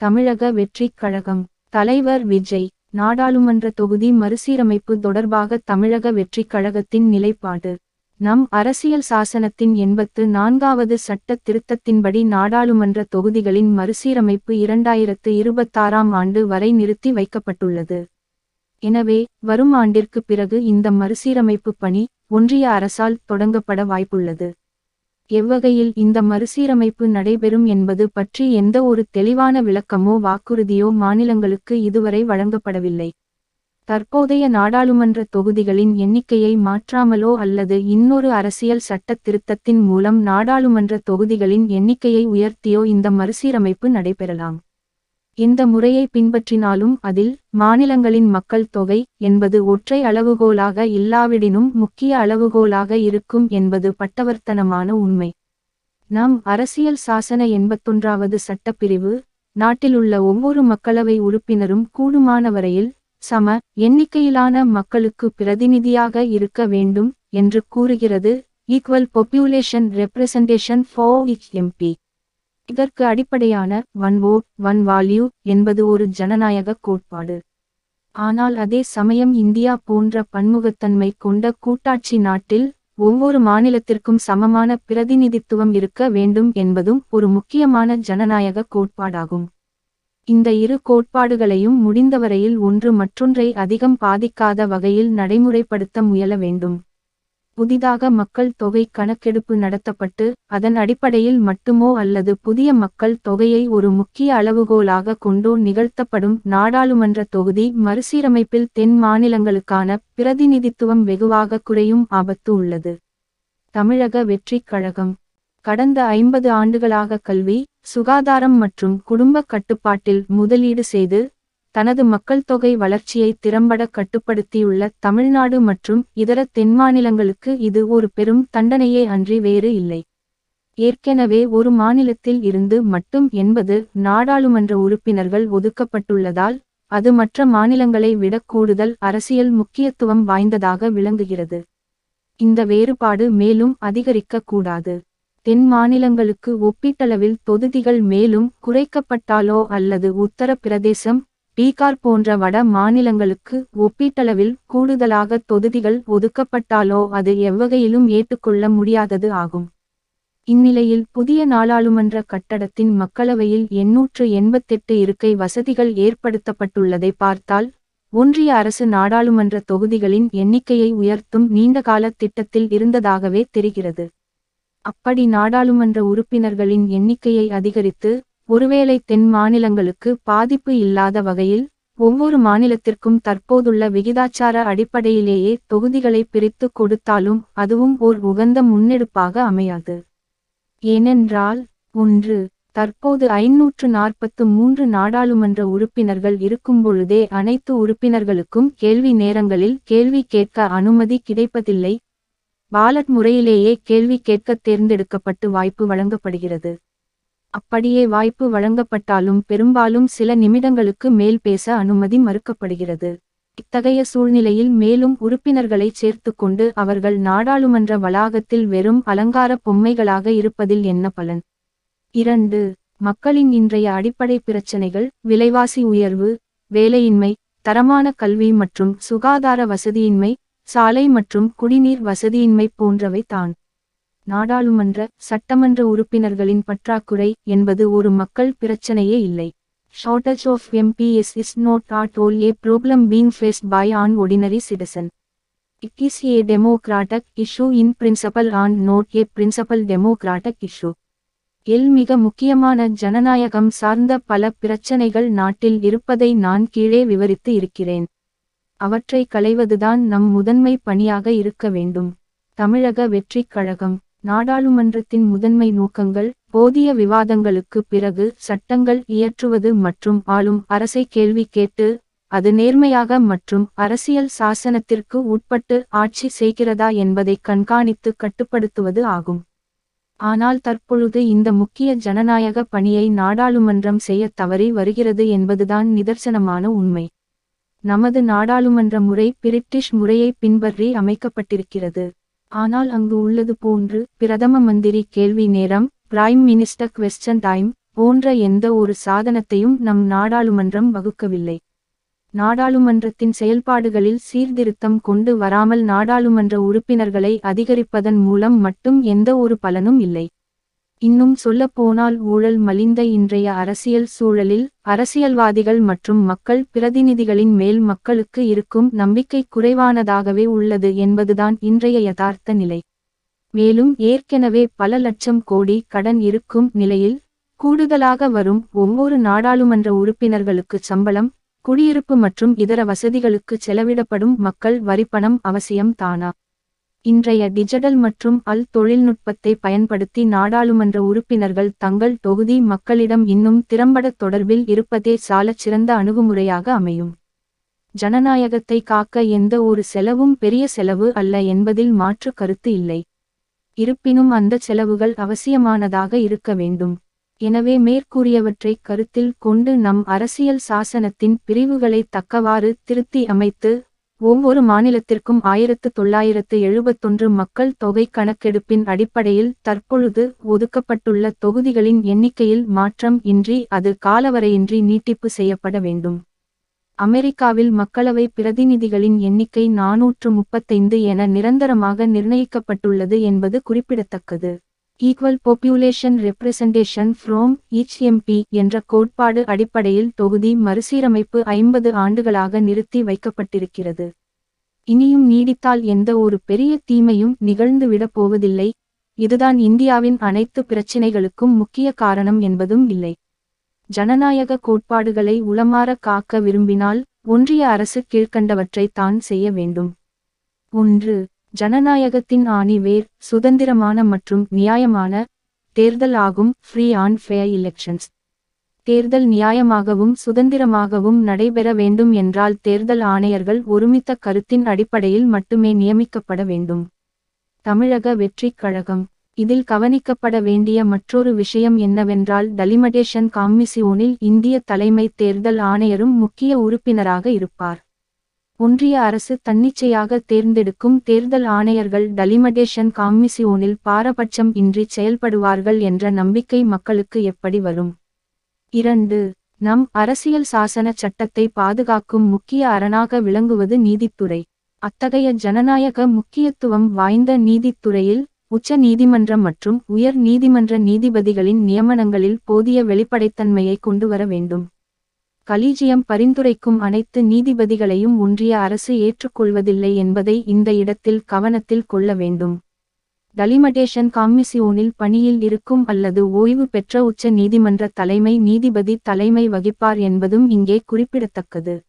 தமிழக வெற்றிக் கழகம் தலைவர் விஜய் நாடாளுமன்ற தொகுதி மறுசீரமைப்பு தொடர்பாக தமிழக வெற்றிக் கழகத்தின் நிலைப்பாடு. நம் அரசியல் சாசனத்தின் எண்பத்து நான்காவது சட்ட திருத்தத்தின்படி நாடாளுமன்ற தொகுதிகளின் மறுசீரமைப்பு இரண்டாயிரத்து இருபத்தாறாம் ஆண்டு வரை நிறுத்தி வைக்கப்பட்டுள்ளது. எனவே வரும் ஆண்டிற்கு பிறகு இந்த மறுசீரமைப்பு பணி ஒன்றிய அரசால் தொடங்கப்பட வாய்ப்புள்ளது. எவ்வகையில் இந்த மறுசீரமைப்பு நடைபெறும் என்பது பற்றி எந்த ஒரு தெளிவான விளக்கமோ வாக்குறுதியோ மாநிலங்களுக்கு இதுவரை வழங்கப்படவில்லை. தற்போதைய நாடாளுமன்ற தொகுதிகளின் எண்ணிக்கையை மாற்றாமலோ அல்லது இன்னொரு அரசியல் சட்ட திருத்தத்தின் மூலம் நாடாளுமன்ற தொகுதிகளின் எண்ணிக்கையை உயர்த்தியோ இந்த மறுசீரமைப்பு நடைபெறலாம். இந்த முறையை பின்பற்றினாலும் அதில் மாநிலங்களின் மக்கள் தொகை என்பது ஒற்றை அளவுகோலாக இல்லாவிடினும் முக்கிய அளவுகோலாக இருக்கும் என்பது பட்டவர்த்தனமான உண்மை. நம் அரசியல் சாசன எண்பத்தொன்றாவது சட்டப்பிரிவு நாட்டிலுள்ள ஒவ்வொரு மக்களவை உறுப்பினரும் கூடுமான வரையில் சம எண்ணிக்கையிலான மக்களுக்கு பிரதிநிதியாக இருக்க வேண்டும் என்று கூறுகிறது equal population representation for each MP இதற்கு அடிப்படையான ஒன் ஓட் ஒன் வால்யூ என்பது ஒரு ஜனநாயக கோட்பாடு. ஆனால் அதே சமயம் இந்தியா போன்ற பன்முகத்தன்மை கொண்ட கூட்டாட்சி நாட்டில் ஒவ்வொரு மாநிலத்திற்கும் சமமான பிரதிநிதித்துவம் இருக்க வேண்டும் என்பதும் ஒரு முக்கியமான ஜனநாயக கோட்பாடாகும். இந்த இரு கோட்பாடுகளையும் முடிந்தவரையில் ஒன்று மற்றொன்றை அதிகம் பாதிக்காத வகையில் நடைமுறைப்படுத்த முயல வேண்டும். புதிதாக மக்கள் தொகை கணக்கெடுப்பு நடத்தப்பட்டு அதன் அடிப்படையில் மட்டுமோ அல்லது புதிய மக்கள் தொகையை ஒரு முக்கிய அளவுகோலாக கொண்டோ நிகழ்த்தப்படும் நாடாளுமன்ற தொகுதி மறுசீரமைப்பில் தென் மாநிலங்களுக்கான பிரதிநிதித்துவம் வெகுவாக குறையும் ஆபத்து உள்ளது. தமிழக வெற்றிக் கழகம். கடந்த ஐம்பது ஆண்டுகளாக கல்வி சுகாதாரம் மற்றும் குடும்ப கட்டுப்பாட்டில் முதலீடு செய்து தனது மக்கள் தொகை வளர்ச்சியை திறம்பட கட்டுப்படுத்தியுள்ள தமிழ்நாடு மற்றும் இதர தென்மாநிலங்களுக்கு இது ஒரு பெரும் தண்டனையே அன்றி வேறு இல்லை. ஏற்கெனவே ஒரு மாநிலத்தில் இருந்து மட்டும் என்பது நாடாளுமன்ற உறுப்பினர்கள் ஒதுக்கப்பட்டுள்ளதால் அது மற்ற மாநிலங்களை விட கூடுதல் அரசியல் முக்கியத்துவம் வாய்ந்ததாக விளங்குகிறது. இந்த வேறுபாடு மேலும் அதிகரிக்கக்கூடாது. தென் மாநிலங்களுக்கு ஒப்பீட்டளவில் தொகுதிகள் மேலும் குறைக்கப்பட்டாலோ அல்லது உத்தரப்பிரதேசம் பீகார் போன்ற வட மாநிலங்களுக்கு ஒப்பீட்டளவில் கூடுதலாக தொகுதிகள் ஒதுக்கப்பட்டாலோ அது எவ்வகையிலும் ஏற்றுக்கொள்ள முடியாதது ஆகும். இந்நிலையில் புதிய நாடாளுமன்ற கட்டடத்தின் மக்களவையில் எண்ணூற்று எண்பத்தெட்டு இருக்கை வசதிகள் ஏற்படுத்தப்பட்டுள்ளதை பார்த்தால் ஒன்றிய அரசு நாடாளுமன்ற தொகுதிகளின் எண்ணிக்கையை உயர்த்தும் நீண்டகால திட்டத்தில் இருந்ததாகவே தெரிகிறது. அப்படி நாடாளுமன்ற உறுப்பினர்களின் எண்ணிக்கையை அதிகரித்து ஒருவேளை தென் மாநிலங்களுக்கு பாதிப்பு இல்லாத வகையில் ஒவ்வொரு மாநிலத்திற்கும் தற்போதுள்ள விகிதாச்சார அடிப்படையிலேயே தொகுதிகளை பிரித்து கொடுத்தாலும் அதுவும் ஓர் உகந்த முன்னெடுப்பாக அமையாது. ஏனென்றால் ஒன்று தற்போது ஐநூற்று நாற்பத்து மூன்று நாடாளுமன்ற உறுப்பினர்கள் இருக்கும் பொழுதே அனைத்து உறுப்பினர்களுக்கும் கேள்வி நேரங்களில் கேள்வி கேட்க அனுமதி கிடைப்பதில்லை. பாலட் முறையிலேயே கேள்வி கேட்க தேர்ந்தெடுக்கப்பட்டு வாய்ப்பு வழங்கப்படுகிறது. அப்படியே வாய்ப்பு வழங்கப்பட்டாலும் பெரும்பாலும் சில நிமிடங்களுக்கு மேல் பேச அனுமதி மறுக்கப்படுகிறது. இத்தகைய சூழ்நிலையில் மேலும் உறுப்பினர்களை சேர்த்துக்கொண்டு அவர்கள் நாடாளுமன்ற வளாகத்தில் வெறும் அலங்கார பொம்மைகளாக இருப்பதில் என்ன பலன்? இரண்டு மக்களின் இன்றைய அடிப்படை பிரச்சனைகள் விலைவாசி உயர்வு வேலையின்மை தரமான கல்வி மற்றும் சுகாதார வசதியின்மை சாலை மற்றும் குடிநீர் வசதியின்மை போன்றவை தான். நாடாளுமன்ற சட்டமன்ற உறுப்பினர்களின் பற்றாக்குறை என்பது ஒரு மக்கள் பிரச்சனையே இல்லை. Shortage of MPs is not at all a problem being faced by an ordinary citizen it is a democratic issue in principle and not a principal democratic issue L மிக முக்கியமான ஜனநாயகம் சார்ந்த பல பிரச்சனைகள் நாட்டில் இருப்பதை நான் கீழே விவரித்து இருக்கிறேன். அவற்றை களைவதுதான் நம் முதன்மை பணியாக இருக்க வேண்டும். தமிழக வெற்றிக் கழகம். நாடாளுமன்றத்தின் முதன்மை நோக்கங்கள் போதிய விவாதங்களுக்கு பிறகு சட்டங்கள் இயற்றுவது மற்றும் ஆளும் அரசை கேள்வி கேட்டு அது நேர்மையாக மற்றும் அரசியல் சாசனத்திற்கு உட்பட்டு ஆட்சி செய்கிறதா என்பதை கண்காணித்து கட்டுப்படுத்துவது ஆகும். ஆனால் தற்பொழுது இந்த முக்கிய ஜனநாயக பணியை நாடாளுமன்றம் செய்ய தவறி வருகிறது என்பதுதான் நிதர்சனமான உண்மை. நமது நாடாளுமன்ற முறை பிரிட்டிஷ் முறையை பின்பற்றி அமைக்கப்பட்டிருக்கிறது. ஆனால் அங்கு உள்ளது போன்று பிரதம மந்திரி கேள்வி நேரம் பிரைம் மினிஸ்டர் கொஸ்டன் டைம் போன்ற எந்த ஒரு சாதனத்தையும் நம் நாடாளுமன்றம் வகுக்கவில்லை. நாடாளுமன்றத்தின் செயல்பாடுகளில் சீர்திருத்தம் கொண்டு வராமல் நாடாளுமன்ற உறுப்பினர்களை அதிகரிப்பதன் மூலம் மட்டும் எந்த ஒரு பலனும் இல்லை. இன்னும் சொல்லப்போனால் ஊழல் மலிந்த இன்றைய அரசியல் சூழலில் அரசியல்வாதிகள் மற்றும் மக்கள் பிரதிநிதிகளின் மேல் மக்களுக்கு இருக்கும் நம்பிக்கை குறைவானதாகவே உள்ளது என்பதுதான் இன்றைய யதார்த்த நிலை. மேலும் ஏற்கெனவே பல லட்சம் கோடி கடன் இருக்கும் நிலையில் கூடுதலாக வரும் ஒவ்வொரு நாடாளுமன்ற உறுப்பினர்களுக்கு சம்பளம் குடியிருப்பு மற்றும் இதர வசதிகளுக்கு செலவிடப்படும் மக்கள் வரிப்பணம் அவசியம் தானா? இன்றைய டிஜிட்டல் மற்றும் அல் தொழில்நுட்பத்தை பயன்படுத்தி நாடாளுமன்ற உறுப்பினர்கள் தங்கள் தொகுதி மக்களிடம் இன்னும் திறம்பட தொடர்பில் இருப்பதே சாலச் சிறந்த அணுகுமுறையாக அமையும். ஜனநாயகத்தை காக்க எந்த ஒரு செலவும் பெரிய செலவு அல்ல என்பதில் மாற்று கருத்து இல்லை. இருப்பினும் அந்த செலவுகள் அவசியமானதாக இருக்க வேண்டும். எனவே மேற்கூறியவற்றை கருத்தில் கொண்டு நம் அரசியல் சாசனத்தின் பிரிவுகளை தக்கவாறு திருத்தி அமைத்து ஒவ்வொரு மாநிலத்திற்கும் ஆயிரத்து தொள்ளாயிரத்து எழுபத்தொன்று மக்கள் தொகை கணக்கெடுப்பின் அடிப்படையில் தற்பொழுது ஒதுக்கப்பட்டுள்ள தொகுதிகளின் எண்ணிக்கையில் மாற்றம் இன்றி அது காலவரையின்றி நீட்டிப்பு செய்யப்பட வேண்டும். அமெரிக்காவில் மக்களவை பிரதிநிதிகளின் எண்ணிக்கை நாநூற்று முப்பத்தைந்து என நிரந்தரமாக நிர்ணயிக்கப்பட்டுள்ளது என்பது குறிப்பிடத்தக்கது. Equal population representation from each MP என்ற கோட்பாடு அடிப்படையில் தொகுதி மறுசீரமைப்பு ஐம்பது ஆண்டுகளாக நிறுத்தி வைக்கப்பட்டிருக்கிறது. இனியும் நீடித்தால் எந்த ஒரு பெரிய தீமையும் நிகழ்ந்துவிடப் போவதில்லை. இதுதான் இந்தியாவின் அனைத்து பிரச்சினைகளுக்கும் முக்கிய காரணம் என்பதும் இல்லை. ஜனநாயக கோட்பாடுகளை உளமாற காக்க விரும்பினால் ஒன்றிய அரசு கீழ்க்கண்டவற்றை தான் செய்ய வேண்டும். ஒன்று ஜனநாயகத்தின் ஆணிவேர் சுதந்திரமான மற்றும் நியாயமான தேர்தல் ஆகும் ஃப்ரீ ஆன் ஃபேர் எலெக்ஷன்ஸ் தேர்தல் நியாயமாகவும் சுதந்திரமாகவும் நடைபெற வேண்டும் என்றால் தேர்தல் ஆணையர்கள் ஒருமித்த கருத்தின் அடிப்படையில் மட்டுமே நியமிக்கப்பட வேண்டும். தமிழக வெற்றிக் கழகம். இதில் கவனிக்கப்பட வேண்டிய மற்றொரு விஷயம் என்னவென்றால் டலிமடேஷன் காமிசியோனில் இந்திய தலைமை தேர்தல் ஆணையரும் முக்கிய உறுப்பினராக இருப்பார். ஒன்றிய அரசு தன்னிச்சையாக தேர்ந்தெடுக்கும் தேர்தல் ஆணையர்கள் டலிமடேஷன் காமிசியோனில் பாரபட்சம் இன்றி செயல்படுவார்கள் என்ற நம்பிக்கை மக்களுக்கு எப்படி வரும்? இரண்டு நம் அரசியல் சாசன சட்டத்தை பாதுகாக்கும் முக்கிய அரணாக விளங்குவது நீதித்துறை. அத்தகைய ஜனநாயக முக்கியத்துவம் வாய்ந்த நீதித்துறையில் உச்ச நீதிமன்றம் மற்றும் உயர் நீதிமன்ற நீதிபதிகளின் நியமனங்களில் போதிய வெளிப்படைத்தன்மையை கொண்டுவர வேண்டும். கலீஜியம் பரிந்துரைக்கும் அனைத்து நீதிபதிகளையும் ஒன்றிய அரசு ஏற்றுக்கொள்வதில்லை என்பதை இந்த இடத்தில் கவனத்தில் கொள்ள வேண்டும். டலிமடேஷன் காமிசியோனில் பணியில் இருக்கும் அல்லது ஓய்வு பெற்ற உச்ச நீதிமன்ற தலைமை நீதிபதி தலைமை வகிப்பார் என்பதும் இங்கே குறிப்பிடத்தக்கது.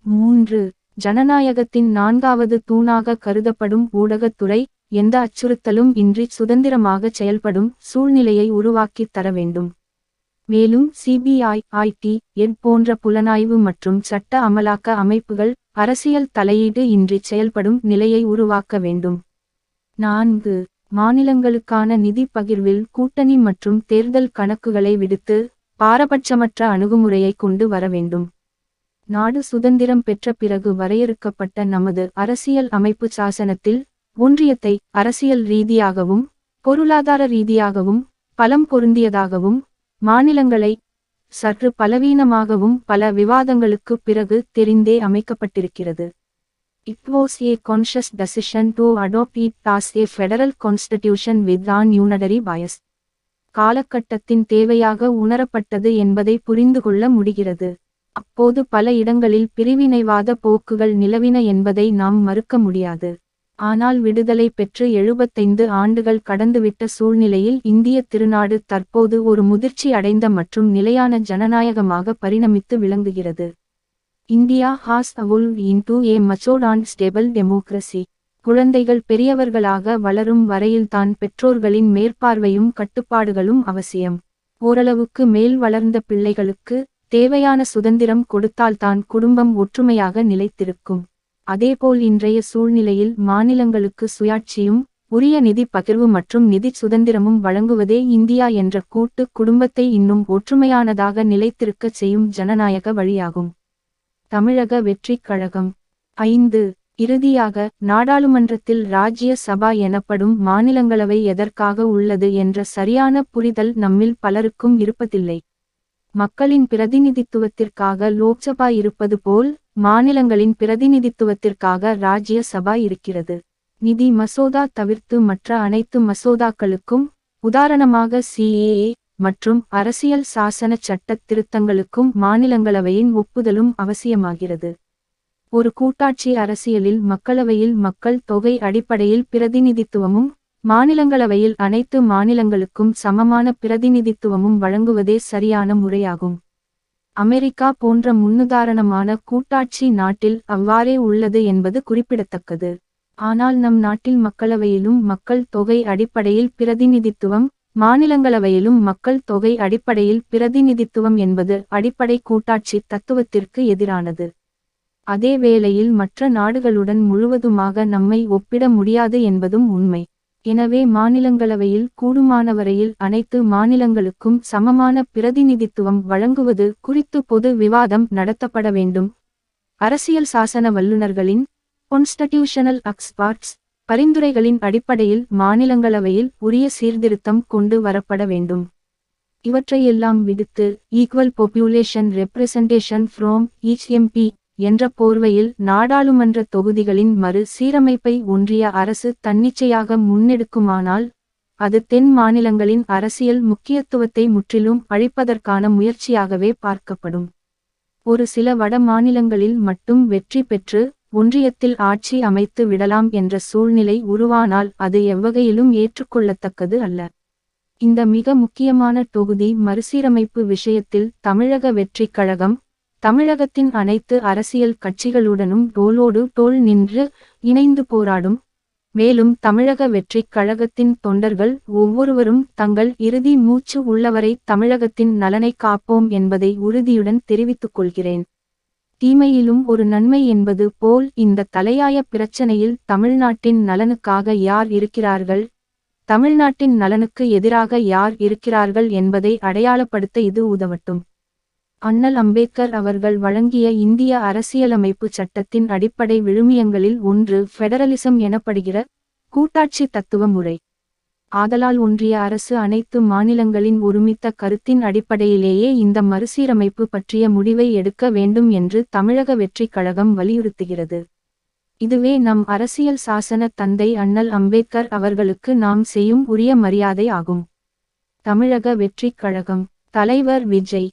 மூன்று. ஜனநாயகத்தின் நான்காவது தூணாக கருதப்படும் ஊடகத்துறை எந்த அச்சுறுத்தலும் இன்றி சுதந்திரமாக செயல்படும் சூழ்நிலையை உருவாக்கித் தர வேண்டும். மேலும் சிபிஐ ஐடி எட் போன்ற புலனாய்வு மற்றும் சட்ட அமலாக்க அமைப்புகள் அரசியல் தலையீடு இன்றி செயல்படும் நிலையை உருவாக்க வேண்டும். நான்கு மாநிலங்களுக்கான நிதி பகிர்வில் கூட்டணி மற்றும் தேர்தல் கணக்குகளை விடுத்து பாரபட்சமற்ற அணுகுமுறையை கொண்டு வர வேண்டும். நாடு சுதந்திரம் பெற்ற பிறகு வரையறுக்கப்பட்ட நமது அரசியல் அமைப்பு சாசனத்தில் ஒன்றியத்தை அரசியல் ரீதியாகவும் பொருளாதார ரீதியாகவும் பலம் பொருந்தியதாகவும் மாநிலங்களை சற்று பலவீனமாகவும் பல விவாதங்களுக்கு பிறகு தெரிந்தே அமைக்கப்பட்டிருக்கிறது. It was a conscious decision to adopt it as a federal constitution with an unitary bias காலகட்டத்தின் தேவையாக உணரப்பட்டது என்பதை புரிந்து கொள்ள முடிகிறது. அப்போது பல இடங்களில் பிரிவினைவாத போக்குகள் நிலவின என்பதை நாம் மறுக்க முடியாது. ஆனால் விடுதலை பெற்று எழுபத்தைந்து ஆண்டுகள் கடந்துவிட்ட சூழ்நிலையில் இந்திய திருநாடு தற்போது ஒரு முதிர்ச்சி அடைந்த மற்றும் நிலையான ஜனநாயகமாக பரிணமித்து விளங்குகிறது. India has evolved into a matured and stable democracy. குழந்தைகள் பெரியவர்களாக வளரும் வரையில்தான் பெற்றோர்களின் மேற்பார்வையும் கட்டுப்பாடுகளும் அவசியம். ஓரளவுக்கு மேல் வளர்ந்த பிள்ளைகளுக்கு தேவையான சுதந்திரம் கொடுத்தால்தான் குடும்பம் ஒற்றுமையாக நிலைத்திருக்கும். அதேபோல் இன்றைய சூழ்நிலையில் மாநிலங்களுக்கு சுயாட்சியும் உரிய நிதி பகிர்வு மற்றும் நிதி சுதந்திரமும் வழங்குவதே இந்தியா என்ற கூட்டு குடும்பத்தை இன்னும் ஒற்றுமையானதாக நிலைத்திருக்கச் செய்யும் ஜனநாயக வழியாகும். தமிழக வெற்றிக் கழகம் ஐந்து. இறுதியாக நாடாளுமன்றத்தில் ராஜ்ய சபா எனப்படும் மாநிலங்களவை எதற்காக உள்ளது என்ற சரியான புரிதல் நம்மில் பலருக்கும் இருப்பதில்லை. மக்களின் பிரதிநிதித்துவத்திற்காக லோக்சபா இருப்பது போல் மாநிலங்களின் பிரதிநிதித்துவத்திற்காக ராஜ்ய சபா இருக்கிறது. நிதி மசோதா தவிர்த்து மற்ற அனைத்து மசோதாக்களுக்கும் உதாரணமாக சிஏஏ மற்றும் அரசியல் சாசன சட்ட திருத்தங்களுக்கும் மாநிலங்களவையின் ஒப்புதலும் அவசியமாகிறது. ஒரு கூட்டாட்சி அரசியலில் மக்களவையில் மக்கள் தொகை அடிப்படையில் பிரதிநிதித்துவமும் மாநிலங்களவையில் அனைத்து மாநிலங்களுக்கும் சமமான பிரதிநிதித்துவமும் வழங்குவதே சரியான முறையாகும். அமெரிக்கா போன்ற முன்னுதாரணமான கூட்டாட்சி நாட்டில் அவ்வாறே உள்ளது என்பது குறிப்பிடத்தக்கது. ஆனால் நம் நாட்டில் மக்களவையிலும் மக்கள் தொகை அடிப்படையில் பிரதிநிதித்துவம் மாநிலங்களவையிலும் மக்கள் தொகை அடிப்படையில் பிரதிநிதித்துவம் என்பது அடிப்படை கூட்டாட்சி தத்துவத்திற்கு எதிரானது. அதே வேளையில் மற்ற நாடுகளுடன் முழுவதுமாக நம்மை ஒப்பிட முடியாது என்பதும் உண்மை. எனவே மாநிலங்களவையில் கூடுமானவரையில் அனைத்து மாநிலங்களுக்கும் சமமான பிரதிநிதித்துவம் வழங்குவது குறித்து பொது விவாதம் நடத்தப்பட வேண்டும். அரசியல் சாசன வல்லுநர்களின் கான்ஸ்டிடியூஷனல் அக்ஸ்பார்ட்ஸ் பரிந்துரைகளின் அடிப்படையில் மாநிலங்களவையில் உரிய சீர்திருத்தம் கொண்டு வரப்பட வேண்டும். இவற்றையெல்லாம் விடுத்து equal population representation from each MP என்ற போர்வையில் நாடாளுமன்ற தொகுதிகளின் மறு சீரமைப்பை ஒன்றிய அரசு தன்னிச்சையாக முன்னெடுக்குமானால் அது தென் மாநிலங்களின் அரசியல் முக்கியத்துவத்தை முற்றிலும் அழிப்பதற்கான முயற்சியாகவே பார்க்கப்படும். ஒரு சில வட மாநிலங்களில் மட்டும் வெற்றி பெற்று ஒன்றியத்தில் ஆட்சி அமைத்து விடலாம் என்ற சூழ்நிலை உருவானால் அது எவ்வகையிலும் ஏற்றுக்கொள்ளத்தக்கது அல்ல. இந்த மிக முக்கியமான தொகுதி மறுசீரமைப்பு விஷயத்தில் தமிழக வெற்றிக் கழகம் தமிழகத்தின் அனைத்து அரசியல் கட்சிகளுடனும் டோலோடு டோல் நின்று இணைந்து போராடும். மேலும் தமிழக வெற்றிக் கழகத்தின் தொண்டர்கள் ஒவ்வொருவரும் தங்கள் இறுதி மூச்சு உள்ளவரை தமிழகத்தின் நலனை காப்போம் என்பதை உறுதியுடன் தெரிவித்துக் கொள்கிறேன். தீமையிலும் ஒரு நன்மை என்பது போல் இந்த தலையாய பிரச்சனையில் தமிழ்நாட்டின் நலனுக்காக யார் இருக்கிறார்கள்? தமிழ்நாட்டின் நலனுக்கு எதிராக யார் இருக்கிறார்கள் என்பதை அடையாளப்படுத்த இது உதவட்டும். அண்ணல் அம்பேத்கர் அவர்கள் வழங்கிய இந்திய அரசியலமைப்பு சட்டத்தின் அடிப்படை விழுமியங்களில் ஒன்று ஃபெடரலிசம் எனப்படுகிற கூட்டாட்சி தத்துவ முறை. ஆதலால் ஒன்றிய அரசு அனைத்து மாநிலங்களின் ஒருமித்த கருத்தின் அடிப்படையிலேயே இந்த மறுசீரமைப்பு பற்றிய முடிவை எடுக்க வேண்டும் என்று தமிழக வெற்றிக் கழகம் வலியுறுத்துகிறது. இதுவே நம் அரசியல் சாசன தந்தை அண்ணல் அம்பேத்கர் அவர்களுக்கு நாம் செய்யும் உரிய மரியாதை ஆகும். தமிழக வெற்றிக் கழகம் தலைவர் விஜய்